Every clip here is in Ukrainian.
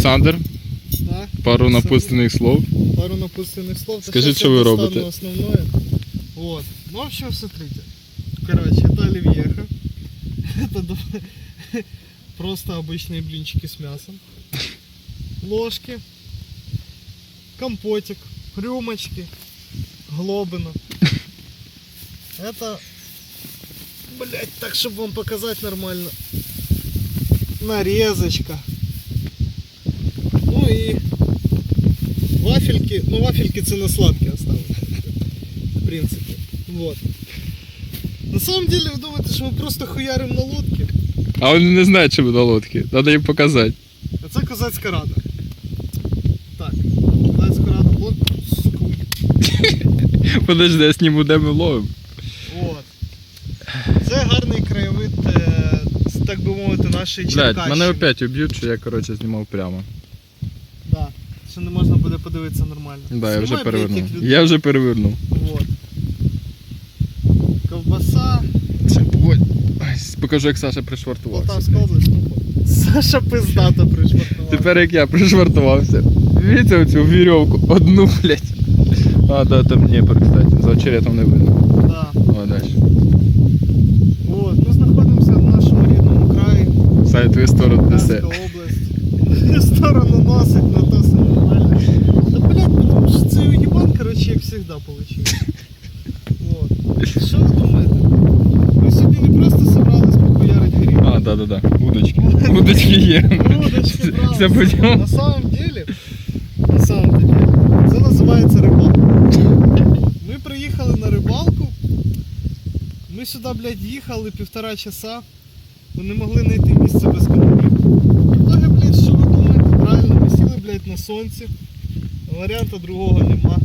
Олександр, Так, пару напутственних слов. пару напутственных слов. Скажи, что вы достану робите. Основное. Вот. Ну, в общем, смотрите. Короче, это оливьеха. Это просто обычные блинчики с мясом. Ложки. Компотик. Рюмочки. Глобина. Это... Блять, так, чтобы вам показать нормально. Нарезочка. Ну вафельки. Ну, вафельки це на сладкі оставили. В принципе. Вот. На самом деле, ви думаєте, що ми просто хуярим на лодці? А вони не знають, що ви на лодці. Треба їм показати. А це козацька рада. Так, козацька рада, сука, Подожди, я сніму, де ми ловимо. От. Це гарний краєвид, е, так би мовити, нашої Черкащини. мене опять уб'ють, що я, коротше, знімав прямо. Що не можна буде подивитися нормально. Да, я вже Знімай, перевернув. людей. Я вже перевернув. Вот. Ковбаса, Це, ай, покажу, як Саша пришвартувався. Полтавська область. ну, Саша пиздата пришвартувала. Тепер як я пришвартувався. Видите оцю вірьовку? Одну, блять. А, да, там Дніпро, кстати. За очеретом не видно. Да. О, далі. Вот. Ми знаходимося в нашому рідному краї. Сайт твою сторону несе. Полтавська область. Сторону носить, на то все нормально. Да блядь, потому що це уебан, короче, як завжди получив. Вот. Що ви думаєте? Ми сьогодні не просто собрались похуярить гріб. А, да, да. Удочки. Удочки є. Удочки. Все. На самом деле, на самом деле, це називається рибалка. Ми приїхали на рибалку. Ми сюди, блядь, їхали півтора часа. Ми не могли знайти місце без комарів. Итоги, блядь, що ви думаєте? Правильно, ми сіли, блядь, на сонці. Варіанта другого нема.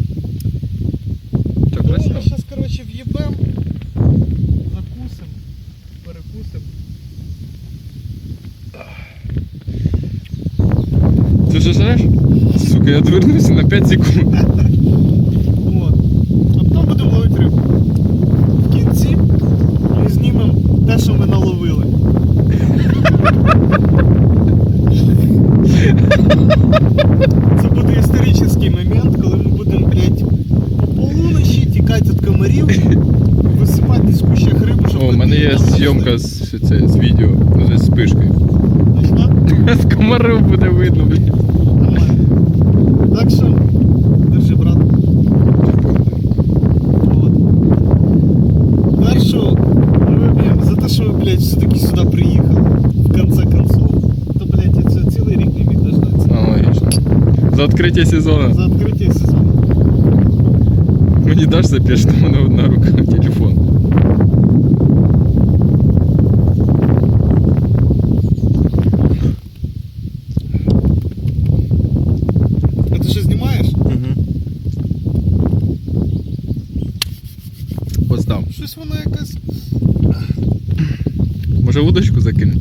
Ти? Сука, я відвернувся на 5 секунд. Вот. А потім будемо ловити рибу. В кінці ми знімемо те, що ми наловили. Це буде історичний момент, коли ми будемо, блядь, по полуночі тікати від комарів, висипати з кущах рибу, щоб О, у мене є зйомка з, це, з відео, ну, з спишкою. Точно? З комарів буде видно, блядь. блядь, все-таки сюди приїхали. В конце концов. То, блядь, я це цілий рік не міг дождатися. Аналогічно. За відкриття сезону. За відкриття сезону. Мені даш запиш, у мене одна рука телефон. А ти що знімаєш? Угу. Ось там. Щось воно якось. Може удочку закинемо?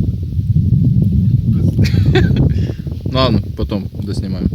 Ладно, потім доснімаємо.